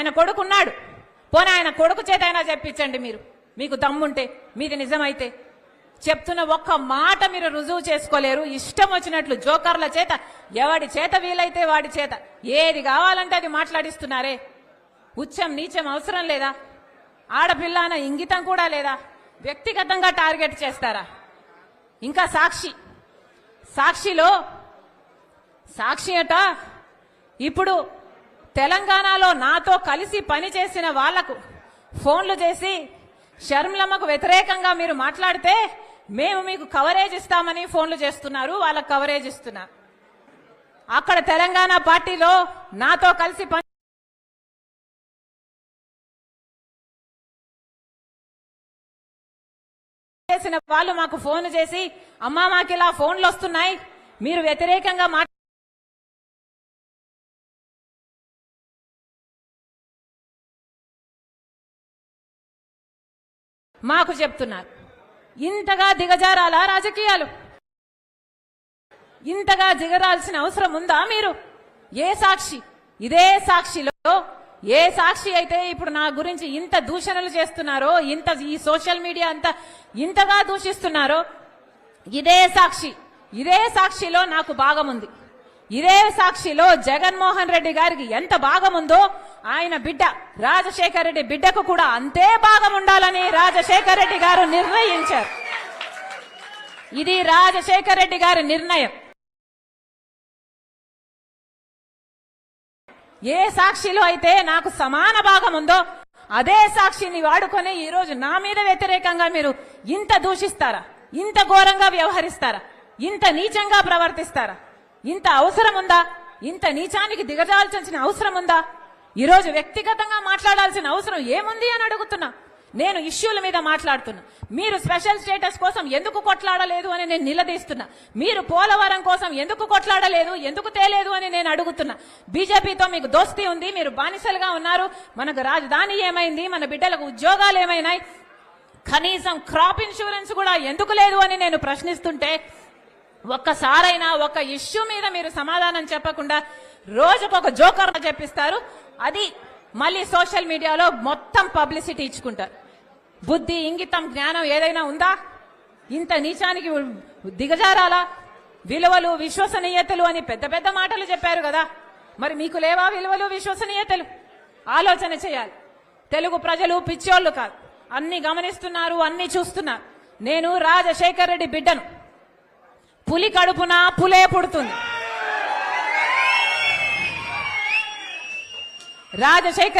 ఆయన కొడుకున్నాడు. పోనీ ఆయన కొడుకు చేత అయినా చెప్పించండి మీరు. మీకు దమ్ముంటే మీది నిజమైతే. చెప్తున్న ఒక్క మాట మీరు రుజువు చేసుకోలేరు. ఇష్టం వచ్చినట్లు జోకర్ల చేత ఎవడి చేత వీలైతే వాడి చేత. ఏది కావాలంటే అది మాట్లాడిస్తున్నారే. ఉచ్చం నీచం అవసరం లేదా? ఆడపిల్ల అన్న ఇంగితం కూడా లేదా? వ్యక్తిగతంగా టార్గెట్ చేస్తారా? ఇంకా సాక్షి. సాక్షిలో సాక్షి అట ఇప్పుడు తెలంగాణలో నాతో కలిసి పనిచేసిన వాళ్ళకు ఫోన్లు చేసి షర్మిలమ్మకు వ్యతిరేకంగా మీరు మాట్లాడితే మేము మీకు కవరేజ్ ఇస్తామని ఫోన్లు చేస్తున్నారు వాళ్ళకు కవరేజ్ ఇస్తున్నారు అక్కడ తెలంగాణ పార్టీలో నాతో కలిసి పని చేసిన వాళ్ళు మాకు ఫోన్ చేసి అమ్మా మాకు ఇలా ఫోన్లు వస్తున్నాయి మీరు వ్యతిరేకంగా మాకు చెప్తున్నారు. ఇంతగా దిగజారాలా రాజకీయాలు? ఇంతగా దిగరాల్సిన అవసరం ఉందా మీరు? ఏ సాక్షి? ఇదే సాక్షిలో ఏ సాక్షి అయితే ఇప్పుడు నా గురించి ఇంత దూషణలు చేస్తున్నారో ఇంత ఈ సోషల్ మీడియా అంతా ఇంతగా దూషిస్తున్నారో ఇదే సాక్షి. ఇదే సాక్షిలో నాకు భాగముంది. ఇదే సాక్షిలో జగన్మోహన్ రెడ్డి గారికి ఎంత భాగముందో ఆయన బిడ్డ రాజశేఖర రెడ్డి బిడ్డకు కూడా అంతే భాగం ఉండాలని రాజశేఖర రెడ్డి గారు నిర్ణయించారు. ఇది రాజశేఖర రెడ్డి గారి నిర్ణయం. ఏ సాక్షిలో అయితే నాకు సమాన భాగం ఉందో అదే సాక్షిని వాడుకొని ఈ రోజు నా మీద వ్యతిరేకంగా మీరు ఇంత దూషిస్తారా? ఇంత ఘోరంగా వ్యవహరిస్తారా? ఇంత నీచంగా ప్రవర్తిస్తారా? ఇంత అవసరం ఉందా? ఇంత నీచానికి దిగజాల్చాల్సిన అవసరం ఉందా? ఈరోజు వ్యక్తిగతంగా మాట్లాడాల్సిన అవసరం ఏముంది అని అడుగుతున్నా. నేను ఇష్యూల మీద మాట్లాడుతున్నా. మీరు స్పెషల్ స్టేటస్ కోసం ఎందుకు కొట్లాడలేదు అని నేను నిలదీస్తున్నా. మీరు పోలవరం కోసం ఎందుకు కొట్లాడలేదు ఎందుకు తేలేదు అని నేను అడుగుతున్నా. బీజేపీతో మీకు దోస్తీ ఉంది మీరు బానిసలుగా ఉన్నారు. మనకు రాజధాని ఏమైంది మన బిడ్డలకు ఉద్యోగాలు ఏమైనాయి. కనీసం క్రాప్ ఇన్సూరెన్స్ కూడా ఎందుకు లేదు అని నేను ప్రశ్నిస్తుంటే ఒక్కసారైనా ఒక ఇష్యూ మీద మీరు సమాధానం చెప్పకుండా రోజుకొక జోకర్ చెప్పిస్తారు. అది మళ్ళీ సోషల్ మీడియాలో మొత్తం పబ్లిసిటీ ఇచ్చుకుంటారు. బుద్ధి ఇంగితం జ్ఞానం ఏదైనా ఉందా? ఇంత నీచానికి దిగజారాలా? విలువలు విశ్వసనీయతలు అని పెద్ద పెద్ద మాటలు చెప్పారు కదా. మరి మీకు లేవా విలువలు విశ్వసనీయతలు? ఆలోచన చేయాలి. తెలుగు ప్రజలు పిచ్చోళ్ళు కాదు. అన్ని గమనిస్తున్నారు అన్ని చూస్తున్నారు. నేను రాజశేఖర్ రెడ్డి బిడ్డను. పులి కడుపున పులే పుడుతుంది. రాజశేఖర్